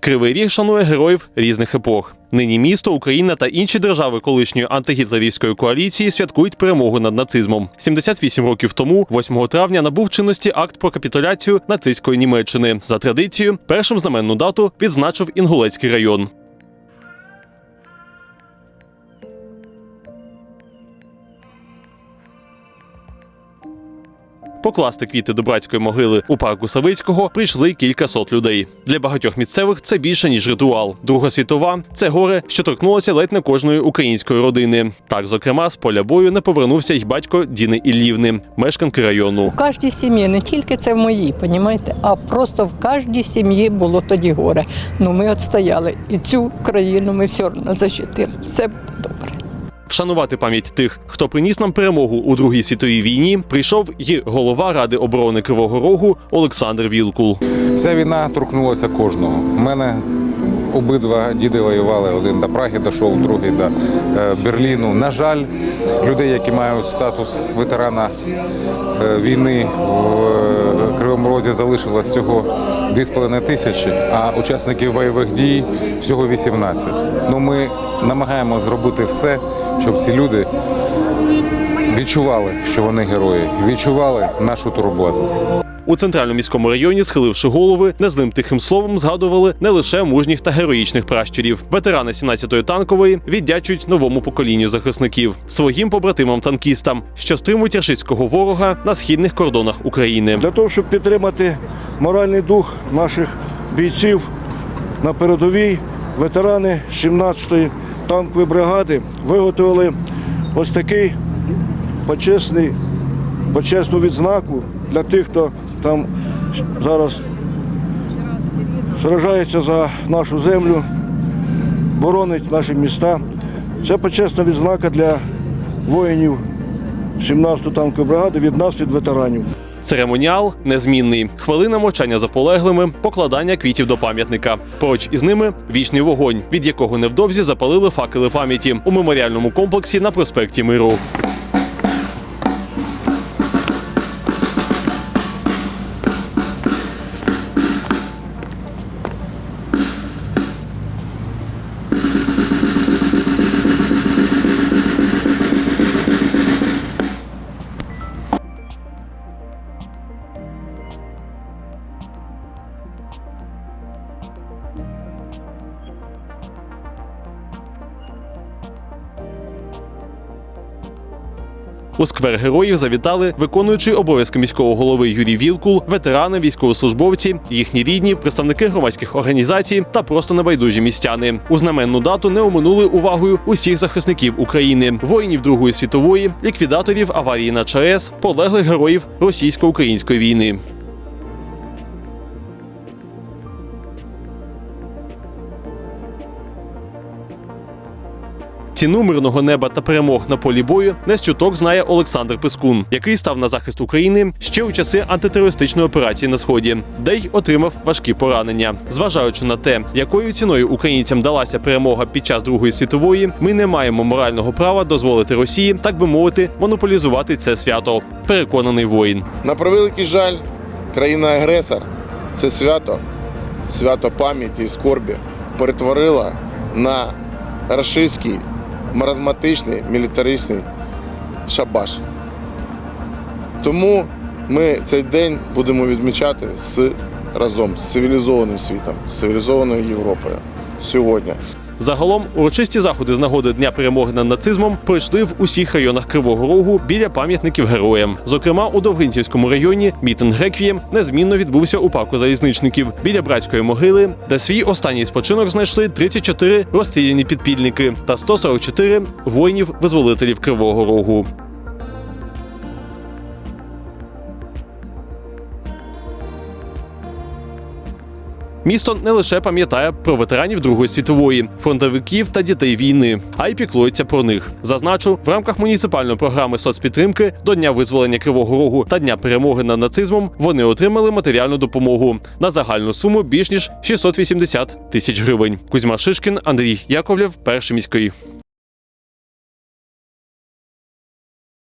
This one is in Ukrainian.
Кривий Ріг шанує героїв різних епох. Нині місто, Україна та інші держави колишньої антигітлерівської коаліції святкують перемогу над нацизмом. 78 років тому, 8 травня, набув чинності акт про капітуляцію нацистської Німеччини. За традицією, першим знаменну дату відзначив Інгулецький район. Покласти квіти до братської могили у парку Савицького прийшли кілька сот людей. Для багатьох місцевих це більше ніж ритуал. Друга світова це горе, що торкнулося ледь не кожної української родини. Так, зокрема, з поля бою не повернувся й батько Діни Іллівни, мешканки району. В кожній сім'ї, не тільки це в моїй, понімаєте, а просто в кожній сім'ї було тоді горе. Ну ми отстояли. І цю країну ми все одно защитили. Все. Вшанувати пам'ять тих, хто приніс нам перемогу у Другій світовій війні, прийшов і голова Ради оборони Кривого Рогу Олександр Вілкул. Ця війна торкнулася кожного. У мене обидва діди воювали. Один до Праги дійшов, другий до е, Берліну. На жаль, людей, які мають статус ветерана е, війни в е, Кривому Розі залишилось всього 2,5 тисячі, а учасників бойових дій всього 18. Ну, ми намагаємося зробити все, щоб ці люди відчували, що вони герої, відчували нашу турботу. У центральному міському районі, схиливши голови, незлим тихим словом згадували не лише мужніх та героїчних пращурів. Ветерани 17-ї танкової віддячують новому поколінню захисників, своїм побратимам-танкістам, що стримують рашистського ворога на східних кордонах України. для того, щоб підтримати моральний дух наших бійців на передовій, ветерани 17-ї танкової бригади виготовили ось такий почесний, почесну відзнаку для тих, хто там зараз сражається за нашу землю, боронить наші міста. Це почесна відзнака для воїнів 17-ї танкової бригади від нас, від ветеранів. Церемоніал незмінний. Хвилина мовчання за полеглими, покладання квітів до пам'ятника. Поруч із ними вічний вогонь, від якого невдовзі запалили факели пам'яті у меморіальному комплексі на проспекті Миру. У сквер героїв завітали виконуючий обов'язки міського голови Юрій Вілкул, ветерани, військовослужбовці, їхні рідні, представники громадських організацій та просто небайдужі містяни. У знаменну дату не оминули увагою усіх захисників України, воїнів Другої світової, ліквідаторів аварії на ЧАЕС, полеглих героїв російсько-української війни. Ціну мирного неба та перемог на полі бою не з чуток знає Олександр Пискун, який став на захист України ще у часи антитерористичної операції на сході, де й отримав важкі поранення. Зважаючи на те, якою ціною українцям далася перемога під час Другої світової, ми не маємо морального права дозволити Росії, так би мовити, монополізувати це свято. Переконаний воїн. На превеликий жаль, країна-агресор це свято, свято пам'яті і скорбі перетворила на рашистський, маразматичний, мілітаристний шабаш. Тому ми цей день будемо відмічати з, разом з цивілізованим світом, з цивілізованою Європою сьогодні. Загалом урочисті заходи з нагоди дня перемоги над нацизмом пройшли в усіх районах Кривого Рогу біля пам'ятників героям. Зокрема, у Довгинцівському районі мітинг реквієм незмінно відбувся у парку залізничників біля братської могили, де свій останній спочинок знайшли 34 розстріляні підпільники та 144 воїнів-визволителів Кривого Рогу. Місто не лише пам'ятає про ветеранів Другої світової, фронтовиків та дітей війни, а й піклується про них. Зазначу, в рамках муніципальної програми соцпідтримки до Дня визволення Кривого Рогу та Дня перемоги над нацизмом вони отримали матеріальну допомогу на загальну суму більш ніж 680 тисяч гривень. Кузьма Шишкін, Андрій Яковлєв, перший міський.